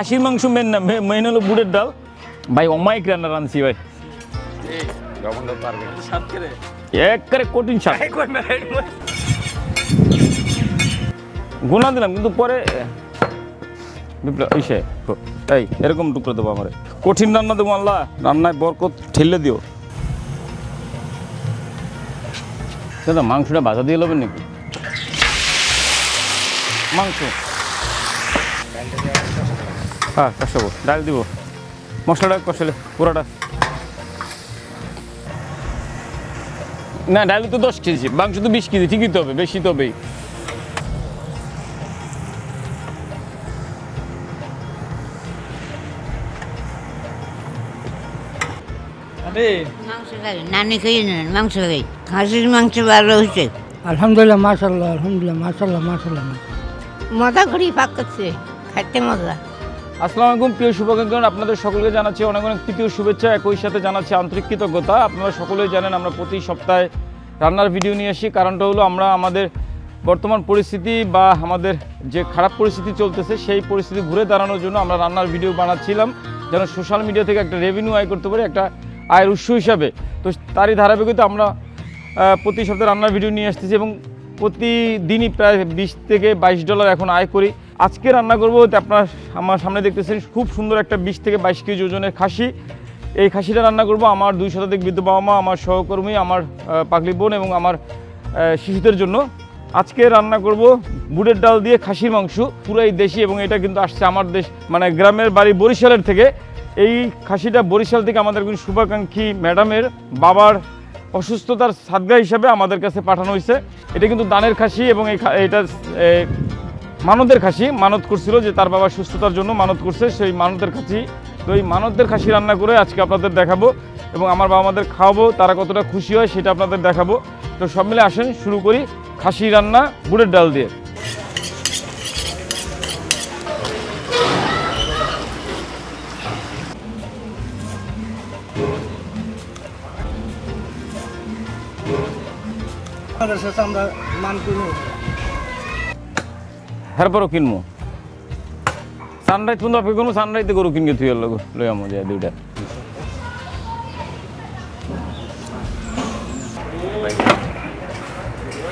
খাসির মাংস মেন না মেন হলো বুড়ের ডাল। ভাই, অমায়িক রান্না রাঁধছি ভাই। একবারে কঠিন স্বাদ গুনা দিলাম, কিন্তু পরে ইসে এই এরকম টুকরো দেবো আমার। কঠিন রান্না দেবো আল্লাহ, রান্নায় বরকত ঠেলে দিও। দাদা মাংসটা ভাজা দিয়ে লবেন নাকি? মাংস। হ্যাঁ কষাবো ডাল দিব। মশলাটা কষালে পুরোটা। না ডাল তো দশ কেজি মাংস তো বিশ কেজি ঠিকই তো হবে বেশি তো হবেই। মাংস খাই নানি খাই না মাংস খাই খাসির মাংস ভালো হয়েছে। আলহামদুলিল্লাহ মাশাল্লাহ আলহামদুলিল্লাহ মাশাল্লাহ মাশাল্লাহ মজা করি পাক করছে খাইতে মজা। আসসালামু আলাইকুম, প্রিয় শুভাকাঙ্ক্ষণ আপনাদের সকলকে জানাচ্ছি অনেক অনেক তৃতীয় শুভেচ্ছা। একই সাথে জানাচ্ছি আন্তরিক কৃতজ্ঞতা। আপনারা সকলেই জানেন আমরা প্রতি সপ্তাহে রান্নার ভিডিও নিয়ে আসি। কারণটা হলো আমরা আমাদের বর্তমান পরিস্থিতি বা আমাদের যে খারাপ পরিস্থিতি চলতেছে, সেই পরিস্থিতি ঘুরে দাঁড়ানোর জন্য আমরা রান্নার ভিডিও বানাচ্ছিলাম, যেন সোশ্যাল মিডিয়া থেকে একটা রেভিনিউ আয় করতে পারি, একটা আয়ের উৎস হিসাবে। তো তারই ধারাবাহিকতা আমরা প্রতি সপ্তাহে রান্নার ভিডিও নিয়ে আসতেছি এবং প্রতিদিনই প্রায় বিশ থেকে বাইশ ডলার এখন আয় করি। আজকে রান্না করব আপনার আমার সামনে দেখতেছেন খুব সুন্দর একটা বিশ থেকে বাইশ কেজি ওজনের খাসি। এই খাসিটা রান্না করব আমার দুই শতাধিক বৃদ্ধ বাবা মা, আমার সহকর্মী, আমার পাগলি বোন এবং আমার শিশুদের জন্য। আজকে রান্না করব বুটের ডাল দিয়ে খাসির মাংস, পুরাই দেশি এবং এটা কিন্তু আসছে আমার দেশ মানে গ্রামের বাড়ি বরিশালের থেকে। এই খাসিটা বরিশাল থেকে আমাদের একজন শুভাকাঙ্ক্ষী ম্যাডামের বাবার অসুস্থতার সাদগা হিসাবে আমাদের কাছে পাঠানো হয়েছে। এটা কিন্তু দানের খাসি এবং এই এটা এ, মানতের খাসি মানত করছিল যে তার বাবা সুস্থতার জন্য মানত করছে সেই মানতের খাসি। তো এই মানতের খাসি রান্না করে আজকে আপনাদের দেখাবো এবং আমার বাবা আমাদের খাওয়াবো তারা কতটা খুশি হয় সেটা আপনাদের দেখাবো। তো সব মিলে আসেন শুরু করি খাসি রান্না গুড়ের ডাল দিয়ে। আমরা মান এরপরও কিনবো সানরাইজ পর্যন্ত অপেক্ষা করব সানরাইজে গরু কিনকে তুই লই আমো যায় দুইটা।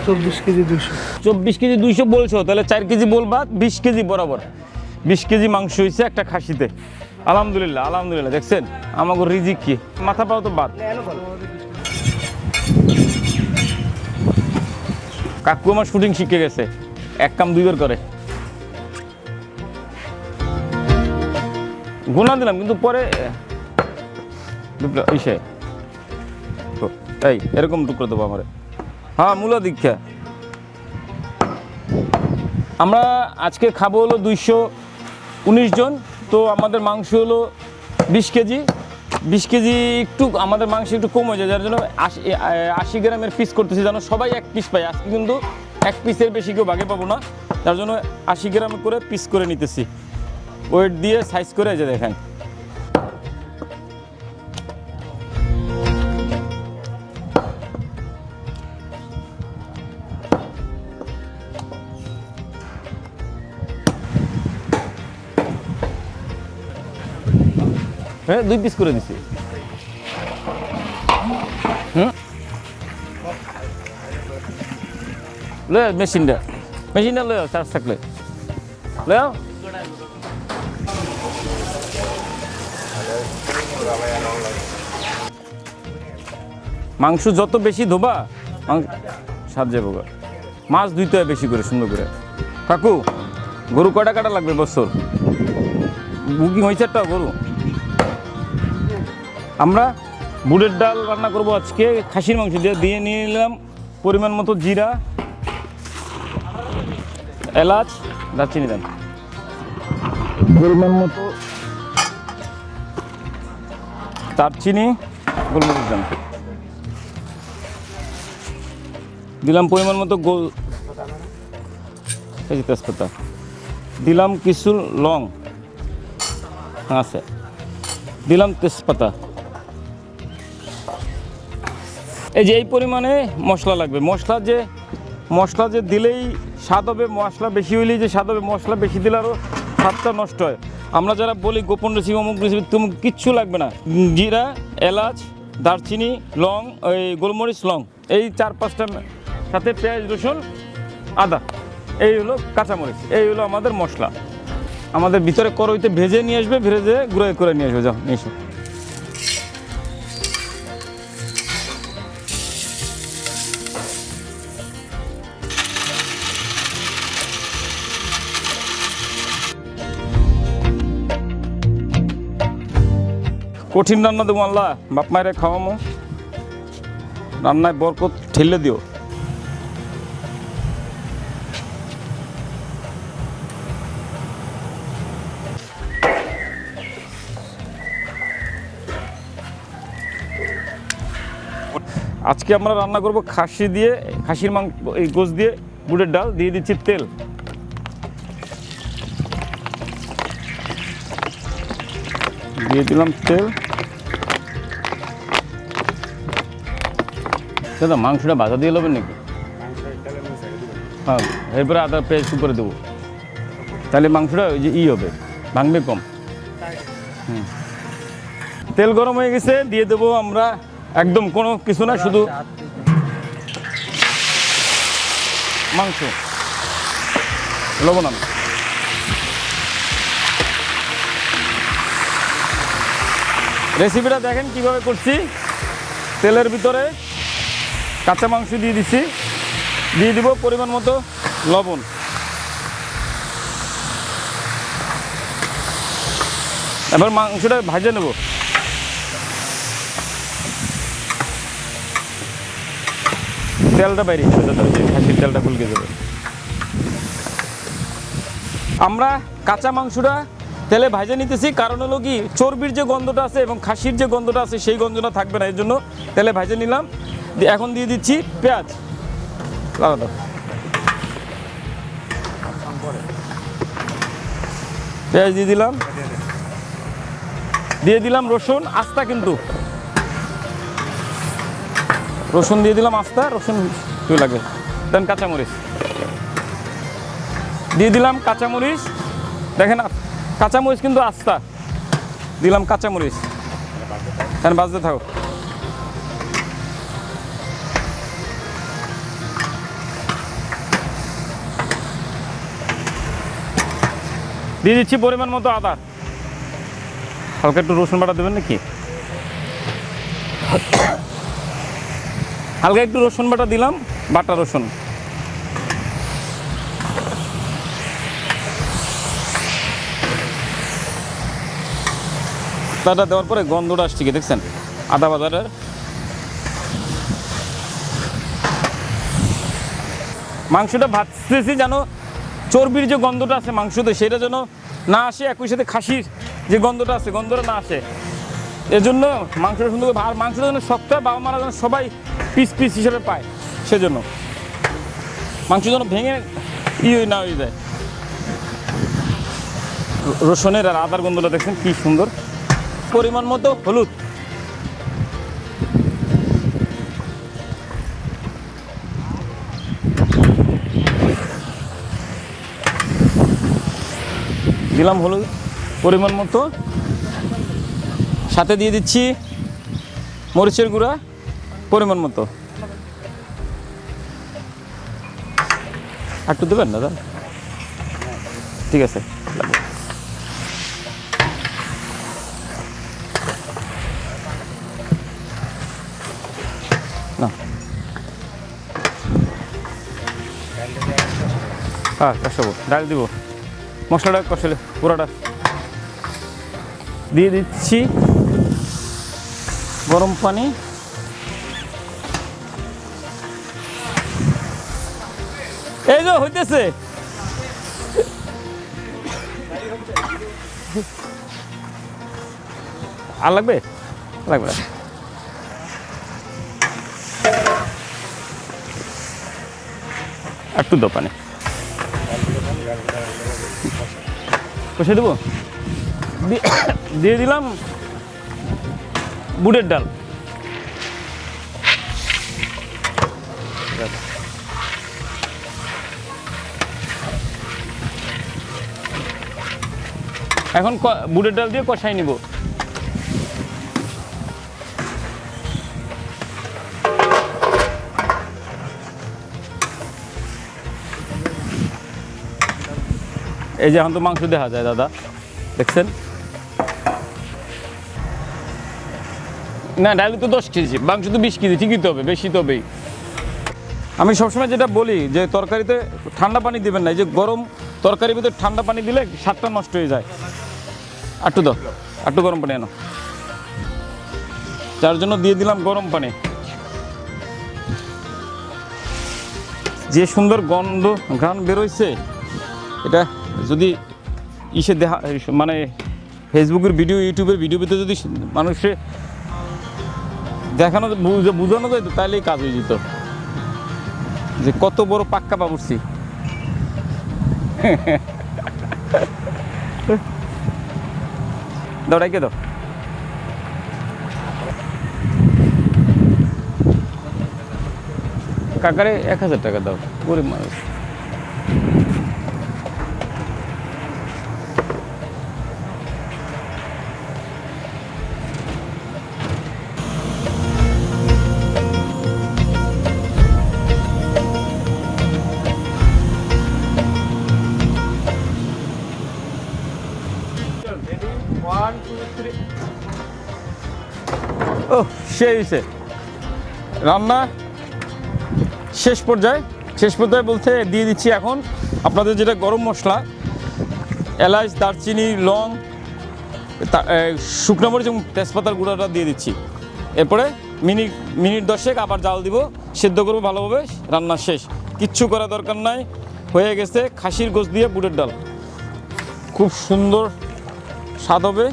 চব্বিশ কেজি দুশো চব্বিশ কেজি দুইশো বলছো তাহলে চার কেজি বলবা বিশ কেজি বরাবর। বিশ কেজি মাংস হয়েছে একটা খাসিতে। আলহামদুলিল্লাহ আলহামদুলিল্লাহ দেখছেন? আমাকে রিজিক কি? মাথা পাও তো বাদ। কাকু আমার শুটিং শিখে গেছে। এক কাম দুইবার করে। গুণা দিলাম, কিন্তু পরে ইসে। এই, এরকম টুকরো দেবো আমার। হ্যাঁ মূলা দীক্ষা। আমরা আজকে খাব হলো দুইশো উনিশ জন, তো আমাদের মাংস হলো বিশ কেজি। বিশ কেজি একটু, আমাদের মাংস একটু কম হয়ে যায়, যার জন্য আশি আশি গ্রামের পিস করতেছি, যেন সবাই এক পিস পাই আজকে কিন্তু এক পিসের বেশি কেউ ভাগে পাবো না তার জন্য আশি গ্রাম করে পিস করে নিতেছি। ওয়েট দিয়ে সাইজ করে যে দেখেন। হ্যাঁ দুই পিস করে দিছি। হুম? মেশিনটা। মেশিনটা আও চার্জ থাকলে। লয়ে মাংস যত বেশি ধোবা স্বাদ যাব মাছ ধুইতে হয় বেশি করে, সুন্দর করে। কাকু, গরু কটা কাটা লাগবে বছর? বুকিং হয়েছে একটা গরু? আমরা বুটের ডাল রান্না করব আজকে, খাসির মাংস দিয়ে। দিয়ে নিয়ে নিলাম পরিমাণ মতো জিরা, এলাচ, দারচিনি দেন। পরিমাণ মতো দারচিনি, গোলমরিচ দেন দিলাম পরিমাণ মতো গোল এই যে তেজপাতা। দিলাম কিছু লং। আছে। দিলাম তেজপাতা। এই যে এই পরিমাণে মশলা লাগবে। মশলা যে মশলা যে দিলেই স্বাদ হবে, মশলা বেশি হইলেই যে স্বাদ হবে, মশলা বেশি দিলে আরও স্বাদটা নষ্ট হয়। আমরা যারা বলি গোপন রেসিপি অমুক রেসিপি তুমি কিচ্ছু লাগবে না। জিরা, এলাচ, দারচিনি, লং ওই গোলমরিচ, লং। এই চার পাঁচটা সাথে পেঁয়াজ, রসুন, আদা। এই হলো কাঁচামরিচ। এই হলো আমাদের মশলা। আমাদের ভিতরে করইতে ভেজে নিয়ে আসবে, ভেজে গুঁড়ো করে নিয়ে আসবে। যাও, নিয়ে কঠিন রান্না দেবো আল্লাহ, বাপ মায়ের খাওয়ামো। রান্নায় বরকত ঠেলে দিও। আজকে আমরা রান্না করব খাসি দিয়ে, খাসির মাংস এই গোস দিয়ে বুটের ডাল, দিয়ে দিচ্ছি তেল। দিয়ে দিলাম তেল। দাদা মাংসটা ভাজা দিয়ে নেবেন নাকি? হ্যাঁ এরপরে আদা পেস্ট করে দেবো। তাহলে মাংসটা ওই যে ই হবে, ভাঙবে কম। হুম। তেল গরম হয়ে গেছে, দিয়ে দেবো আমরা একদম কোনো কিছু না, শুধু মাংস। লবণ আনো। রেসিপিটা দেখেন কীভাবে করছি। তেলের ভিতরে কাঁচা মাংস দিয়ে দিচ্ছি দিয়ে দিব পরিমাণ মতো লবণ। এবার মাংসটা ভাজে নেব। তেলটা বাইরে খাসির তেলটা ফুলকে যাবে। আমরা কাঁচা মাংসটা তেলে ভাজে নিতেছি, কারণ হলো কি, চর্বির যে গন্ধটা আছে এবং খাসির যে গন্ধটা আছে, সেই গন্ধটা থাকবে না, এর জন্য তেলে ভাজে নিলাম। এখন দিয়ে দিচ্ছি পেঁয়াজ। লাগা দাও। পেঁয়াজ দিয়ে দিলাম। দিয়ে দিলাম রসুন, আস্তা কিন্তু। রসুন দিয়ে দিলাম আস্তা, রসুন তুই লাগে? দেন কাঁচামরিচ। দিয়ে দিলাম কাঁচামরিচ। দেখেন, কাঁচামরিচ কিন্তু আস্তা। দিলাম কাঁচামরিচ। হ্যাঁ বাজতে থাকো দিয়ে দিচ্ছি পরিমাণ মতো আদা। হালকা একটু রসুন বাটা দেবেন নাকি? হালকা একটু রসুন বাটা দিলাম, বাটা রসুন। আদাটা দেওয়ার পরে গন্ধটা আসছে কি দেখছেন? আদা বাজারের। মাংসটা ভাজতেছি যেন চর্বির যে গন্ধটা আছে মাংসতে, সেটা যেন না আসে, একই সাথে খাসির যে গন্ধটা আছে, গন্ধটা না আসে। এজন্য মাংসটা সুন্দর আর মাংসটা যেন শক্ত বাবা মারা যেন সবাই পিস পিস হিসেবে পায়, সেজন্য। মাংস যেন ভেঙে ই না হয়ে যায়। রসুনের আর আদার গন্ধটা দেখছেন, কি সুন্দর। পরিমাণ মতো হলুদ। দিলাম হলুদ পরিমাণ মতো। সাথে দিয়ে দিচ্ছি মরিচের গুঁড়া পরিমাণ মতো। একটু দেবেন দাদা? ঠিক আছে। না। হ্যাঁ কষাবো ডাল দিব। মশলাটা কষালে পুরোটা। দিয়ে দিচ্ছি গরম পানি। এই যে হইতেছে। আর লাগবে? লাগবে। একটু দো কষে দেবো? দিয়ে- দিলাম বুটের ডাল। এখন বুটের ডাল দিয়ে কষাই নিব। এই যে এখন তো মাংস দেখা যায়, দাদা। দেখছেন? না ডাল তো দশ কেজি। মাংস তো বিশ কেজি, ঠিকই তো হবে, বেশি তো হবেই। আমি সবসময় যেটা বলি, যে তরকারিতে ঠান্ডা পানি দিবেন না যে গরম তরকারির ভিতরে ঠান্ডা পানি দিলে স্বাদটা নষ্ট হয়ে যায়। আটটু দাও, আটটু গরম পানি আনো। যার জন্য দিয়ে দিলাম গরম পানি। যে সুন্দর গন্ধ, ঘ্রাণ বেরোইছে, এটা যদি ইসে দেখা মানে ফেসবুকের ভিডিও ইউটিউবের ভিডিও ভিতরে যদি মানুষে দেখানো, বুঝ- বোঝানো যায় তাহলেই কাজ হয়ে যেত। যে কত বড় পাক্কা বাবুর্চি। দাও, ডাইকে দাও। কাকারে এক হাজার টাকা দাও। গরিব মানুষ। ও সে হয়েছে রান্না শেষ পর্যায়ে শেষ পর্যায়ে বলতে দিয়ে দিচ্ছি এখন আপনাদের যেটা গরম মশলা, এলাচ, দারচিনি, লং শুকনো মরিচ এবং তেজপাতার গুঁড়োটা দিয়ে দিচ্ছি। এরপরে মিনিট মিনিট দশেক আবার জাল দিব, সেদ্ধ করব ভালোভাবে, রান্না শেষ। কিচ্ছু করা দরকার নাই, হয়ে গেছে খাসির গোস দিয়ে বুটের ডাল। খুব সুন্দর স্বাদ হবে।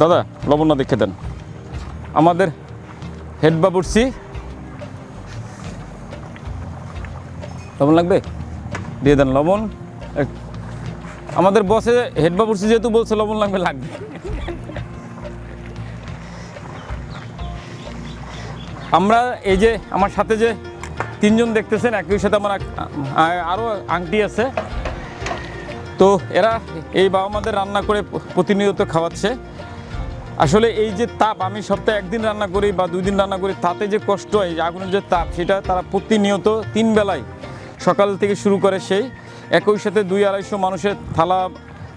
দাদা, লবণ না দেখে দেন। আমাদের হেড বাবুরসি লবণ লাগবে? দিয়ে দেন লবণ। আমাদের বসে হেড বাবুরসি যেহেতু বলছে লবণ লাগবে লাগবে। আমরা এই যে আমার সাথে যে তিনজন দেখতেছেন, একই সাথে আমার আরও আংটি আছে। তো এরা এই বাবা মাদের রান্না করে প্রতিনিয়ত খাওয়াচ্ছে। আসলে এই যে তাপ, আমি সপ্তাহে একদিন রান্না করি বা দুই দিন রান্না করি, তাতে যে কষ্ট হয় যে আগুনের যে তাপ, সেটা তারা প্রতিনিয়ত তিন বেলায় সকাল থেকে শুরু করে সেই একই সাথে দুই আড়াইশো মানুষের থালা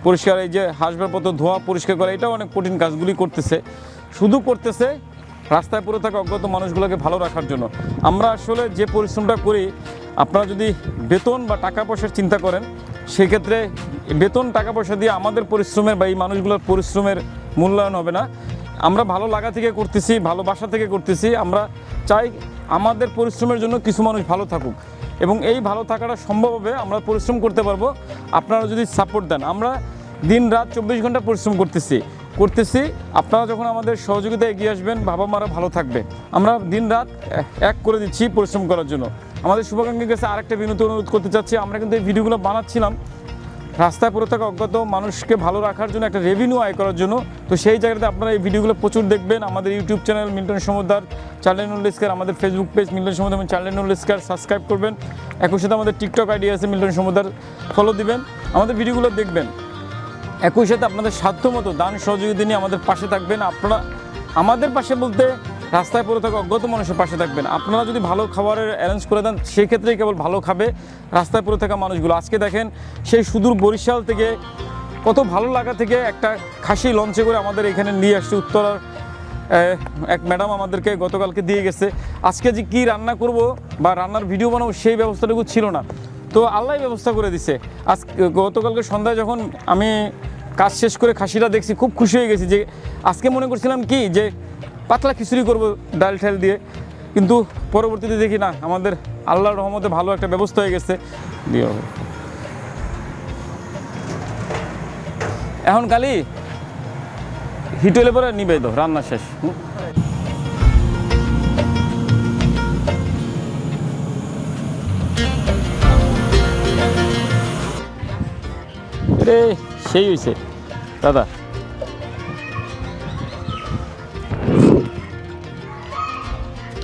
পরিষ্কার, এই যে হাসবাবপত্র, ধোয়া পরিষ্কার করা, এটাও অনেক কঠিন কাজগুলি করতেছে। শুধু করতেছে রাস্তায় পড়ে থাকা অজ্ঞাত মানুষগুলোকে ভালো রাখার জন্য। আমরা আসলে যে পরিশ্রমটা করি, আপনারা যদি বেতন বা টাকা পয়সার চিন্তা করেন, সেক্ষেত্রে বেতন, টাকা পয়সা দিয়ে আমাদের পরিশ্রমের বা এই মানুষগুলোর পরিশ্রমের মূল্যায়ন হবে না। আমরা ভালো লাগা থেকে করতেছি ভালোবাসা থেকে করতেছি। আমরা চাই আমাদের পরিশ্রমের জন্য কিছু মানুষ ভালো থাকুক। এবং এই ভালো থাকাটা সম্ভব হবে, আমরা পরিশ্রম করতে পারব। আপনারা যদি সাপোর্ট দেন, আমরা দিন রাত চব্বিশ ঘণ্টা পরিশ্রম করতেছি। করতেছি, আপনারা যখন আমাদের সহযোগিতা এগিয়ে আসবেন, বাবা মারা ভালো থাকবে। আমরা দিন রাত এক করে দিচ্ছি পরিশ্রম করার জন্য। আমাদের শুভাকাঙ্ক্ষীর কাছে আরেকটা বিনত অনুরোধ করতে চাচ্ছি। আমরা কিন্তু এই ভিডিওগুলো বানাচ্ছিলাম। রাস্তায় পড়ে থাকা অজ্ঞাত মানুষকে ভালো রাখার জন্য একটা রেভিনিউ আয় করার জন্য। তো সেই জায়গাতে আপনারা এই ভিডিওগুলো প্রচুর দেখবেন। আমাদের ইউটিউব চ্যানেল মিল্টন সমুদ্র চার্লেনুল ইস্কার আমাদের ফেসবুক পেজ মিল্টন সমুদ্র এবং চার্লেনুল ইস্কার সাবস্ক্রাইব করবেন। একই সাথে আমাদের টিকটক আইডি আছে মিল্টন সমুদ্র ফলো দিবেন, আমাদের ভিডিওগুলো দেখবেন। একই সাথে আপনাদের সাধ্য মতো দান সহযোগিতা নিয়ে আমাদের পাশে থাকবেন। আপনারা, আমাদের পাশে বলতে রাস্তায় পড়ে থাকা অজ্ঞাত মানুষের পাশে থাকবেন। আপনারা যদি ভালো খাবারের অ্যারেঞ্জ করে দেন, সেক্ষেত্রেই কেবল ভালো খাবে রাস্তায় পড়ে থাকা মানুষগুলো। আজকে দেখেন, সেই সুদূর বরিশাল থেকে কত ভালো লাগা থেকে একটা খাসি লঞ্চে করে আমাদের এখানে নিয়ে আসছে উত্তরার এক ম্যাডাম আমাদেরকে গতকালকে দিয়ে গেছে। আজকে যে কী রান্না করব বা রান্নার ভিডিও বানাবো, সেই ব্যবস্থাটুকু ছিল না। তো আল্লাহ ব্যবস্থা করে দিছে। আজ গতকালকে সন্ধ্যায় যখন আমি কাজ শেষ করে খাসিটা দেখছি, খুব খুশি হয়ে গেছি যে, আজকে মনে করছিলাম কি যে পাতলা খিচুড়ি করব ডাল ঠাল দিয়ে। কিন্তু পরবর্তীতে দেখি না, আমাদের আল্লাহর রহমতে ভালো একটা ব্যবস্থা হয়ে গেছে। দিয়ে। এখন কালি হিট হলে পরে নিবে তো, রান্না শেষ। সেই হয়েছে দাদা।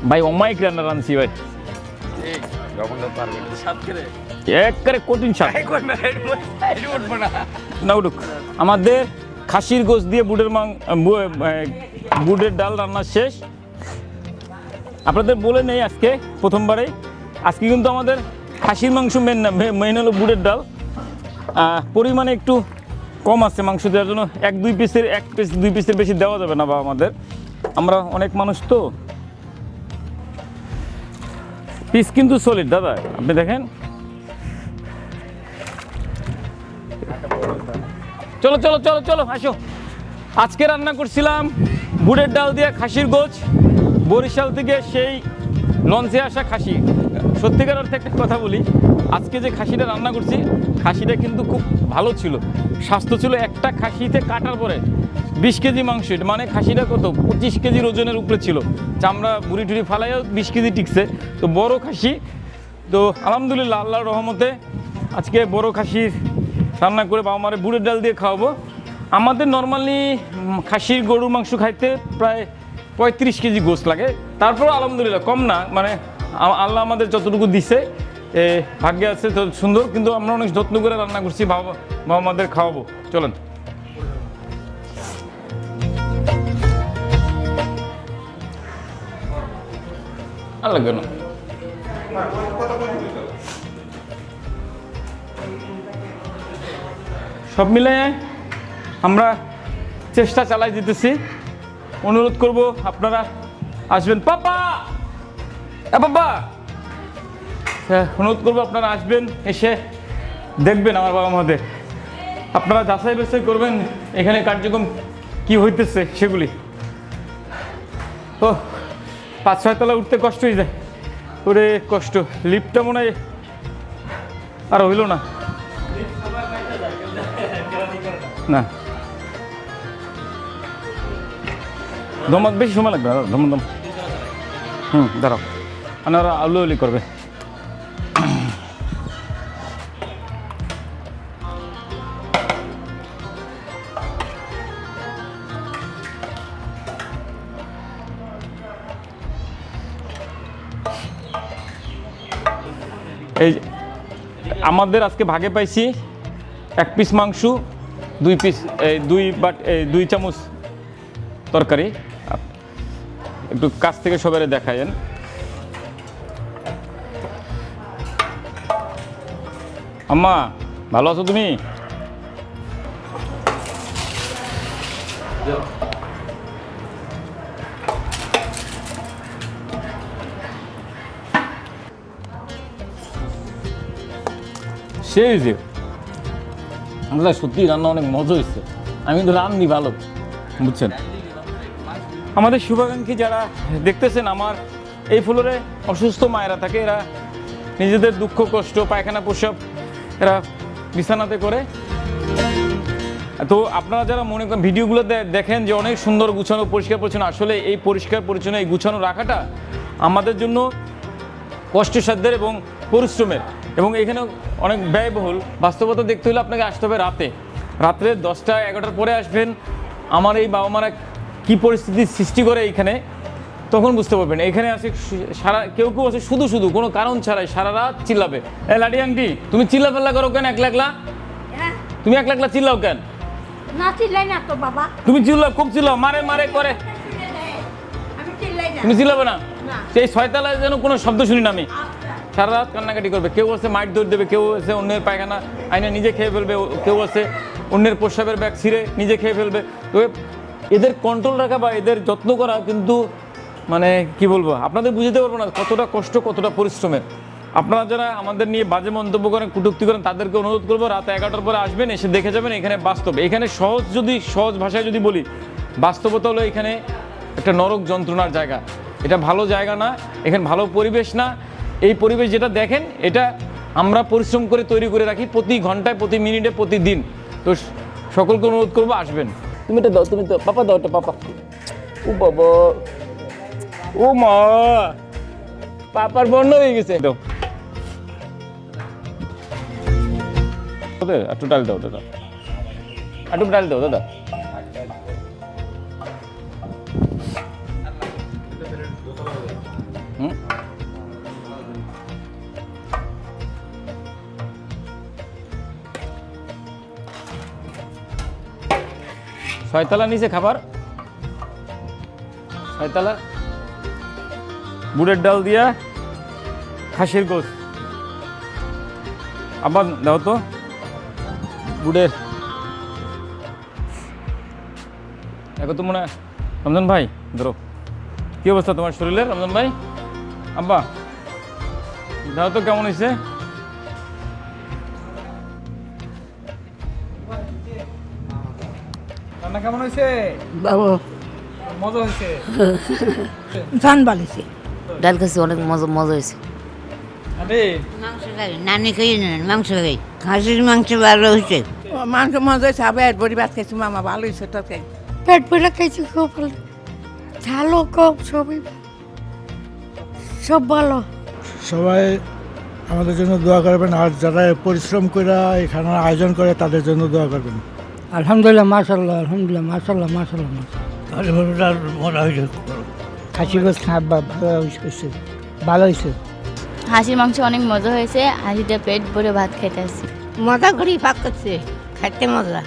ভাই অমায়িক রান্না রাঁধছি ভাই। একবারে কঠিন না উঠুক। আমাদের খাসির গোস দিয়ে বুটের মাং বুটের ডাল রান্না শেষ। আপনাদের বলে নেই আজকে প্রথমবারে আজকে কিন্তু আমাদের খাসির মাংস মেন না মেন হলো বুটের ডাল। পরিমাণে একটু কম আছে মাংস দেওয়ার জন্য। এক দুই পিসের এক পিস দুই পিসের বেশি দেওয়া যাবে না বা আমাদের। আমরা অনেক মানুষ তো। পিস কিন্তু সলিড দাদা। আপনি দেখেন। চলো চলো চলো চলো, আসো। আজকে রান্না করছিলাম বুটের ডাল দিয়ে খাসির গোছ। বরিশাল থেকে সেই লঞ্চে আসা খাসি। সত্যিকার অর্থে একটা কথা বলি, আজকে যে খাসিটা রান্না করছি, খাসিটা কিন্তু খুব ভালো ছিল। স্বাস্থ্য ছিল একটা খাসিতে কাটার পরে। বিশ কেজি মাংস এটা মানে খাসিটা কত? পঁচিশ কেজির ওজনের উপরে ছিল। চামড়া বুড়ি টুড়ি ফালাইও বিশ কেজি টিকছে। তো বড় খাসি। তো আলহামদুলিল্লাহ আল্লাহর রহমতে আজকে বড় খাসির রান্না করে বাবা মারে বুড়ের ডাল দিয়ে খাওয়াবো। আমাদের নর্মালি খাসির গরুর মাংস খাইতে প্রায় পঁয়ত্রিশ কেজি গোস লাগে। তারপরেও আলহামদুলিল্লাহ কম না। মানে আল্লাহ আমাদের যতটুকু দিছে এ, ভাগ্যে আছে তো সুন্দর। কিন্তু আমরা অনেক যত্ন করে রান্না করছি বাবা বাবা মাদের খাওয়াবো। চলেন। কেন সব মিলে আমরা চেষ্টা চালাই দিতেছি। অনুরোধ করব আপনারা আসবেন। পাপা! এ পাপা! হ্যাঁ, অনুরোধ করব আপনারা আসবেন এসে দেখবেন আমার বাবা মাদের আপনারা যাচাই বাছাই করবেন এখানে কার্যক্রম কি হইতেছে সেগুলি। ও পাঁচ ছয় তলা উঠতে কষ্ট হয়ে যায়। ওরে কষ্ট লিফটটা মনে হয় আর হইল না। না। দমাত বেশি সময় লাগবে দম দম হুম, দাঁড়াও। আলু আলি করবে। এই আমাদের আজকে ভাগে পাইছি এক পিস মাংস, দুই পিস এই দুই বাট, এই দুই চামচ তরকারি। একটু কাছ থেকে সবাই দেখায়েন। আম্মা, ভালো আছো তুমি? সে হয়েছে আমরা সত্যি রান্না অনেক মজা হয়েছে। আমি কিন্তু রান্নি ভালো, বুঝছেন? আমাদের শুভাকাঙ্ক্ষী যারা দেখতেছেন আমার, এই ফ্লোরে অসুস্থ মায়েরা থাকে, এরা নিজেদের দুঃখ, কষ্ট, পায়খানা, প্রসব এরা বিছানাতে করে। তো আপনারা যারা মনে করেন ভিডিওগুলোতে দেখেন যে অনেক সুন্দর গুছানো, পরিষ্কার পরিচ্ছন্ন, আসলে এই পরিষ্কার পরিচ্ছন্ন, এই গুছানো রাখাটা আমাদের জন্য কষ্টসাধ্যের এবং পরিশ্রমের। এবং এখানে অনেক ব্যয়বহুল। বাস্তবতা দেখতে হলে আপনাকে আসতে হবে রাতে। রাত্রে দশটা এগারোটার পরে আসবেন। আমার এই বাবা মারা কী পরিস্থিতির সৃষ্টি করে এইখানে তখন বুঝতে পারবেন। এখানে আসে সারা কেউ কেউ আছে শুধু শুধু কোনো কারণ ছাড়াই সারা রাত চিল্লাবে। এ লাডি আংটি তুমি চিল্লা ফেল্লা করো কেন একলা একলা? হ্যাঁ। তুমি একলা একলা চিল্লাও কেন? না চিল্লাই না তো বাবা। তুমি চিল্লাও খুব চিল্লাও। মারে মারে করে। তুমি চিল্লাবে না? না। সেই ছয়তলায় যেন কোনো শব্দ শুনি না আমি। সারা রাত কান্নাকাটি করবে। কেউ আছে মাইট দৌড় দেবে, কেউ আছে অন্যের পায়খানা আইনে নিজে খেয়ে ফেলবে কেউ আছে অন্যের প্রস্রাবের ব্যাগ ছিঁড়ে নিজে খেয়ে ফেলবে। তো এদের কন্ট্রোল রাখা বা এদের যত্ন করা কিন্তু মানে কি বলব, আপনাদের বুঝতে পারব না কতটা কষ্ট, কতটা পরিশ্রমের। আপনারা যারা আমাদের নিয়ে বাজে মন্তব্য করেন, কুটুক্তি করেন, তাদেরকে অনুরোধ করব, রাত এগারোটার পরে আসবেন, এসে দেখে যাবেন এখানে বাস্তব। এখানে সহজ যদি, সহজ ভাষায় যদি বলি, বাস্তবতা হলো এখানে একটা নরক যন্ত্রণার জায়গা। এটা ভালো জায়গা না, এখানে ভালো পরিবেশ না এই পরিবেশ যেটা দেখেন এটা আমরা পরিশ্রম করে তৈরি করে রাখি প্রতি ঘন্টায় প্রতি মিনিটে প্রতিদিন। তো সকলকে অনুরোধ করব আসবেন। তুমি এটা দাও তুমি তো পাপা দাও এটা পাপা। ও বাবা। ও মা। পাপার বন্ধ হয়ে গেছে। দাও একটু ডাল দাও দাদা। একটু ডাল দাও দাদা। ছয়তলা নিচে খাবার। ছয়তলা। বুড়ের ডাল দিয়া খাসির গোস আবার দাও তো। বুড়ের। দেখো তো মনে রমজান ভাই, ধরো। কি অবস্থা তোমার শরীরের, রমজান ভাই? আব্বা, দাও তো কেমন হয়েছে কেমন হয়েছে? বাবু। মজা হয়েছে? ধান বালিছে ডাল খাসি অনেক মজা মজা হয়েছে। আরে। মাংস খাই নানি খাই মাংস খাই। খাসির মাংস ভালো হয়েছে। মাংস মজা হয়েছে আবার বড়ি ভাত খাইছি মামা ভালো হয়েছে তরকারি পেট ভরে খাইছি খুব ভালো। ঝালও কম সবই সব ভালো। সবাই আমাদের জন্য দোয়া করবেন আর যারা পরিশ্রম করে এখানে আয়োজন করে তাদের জন্য দোয়া করবেন। আলহামদুলিল্লাহ মাশাল্লাহ আলহামদুলিল্লাহ মাশাল্লাহ মাশাল্লাহ মাশাল্লাহ মনে হয়েছে। খাসি গোস ভালো হয়েছে ভালো হয়েছে। হাসির মাংস অনেক মজা হয়েছে হাসিতে পেট ভরে ভাত খেতে আসছে। মজা করি পাক করছে খাইতে মজা।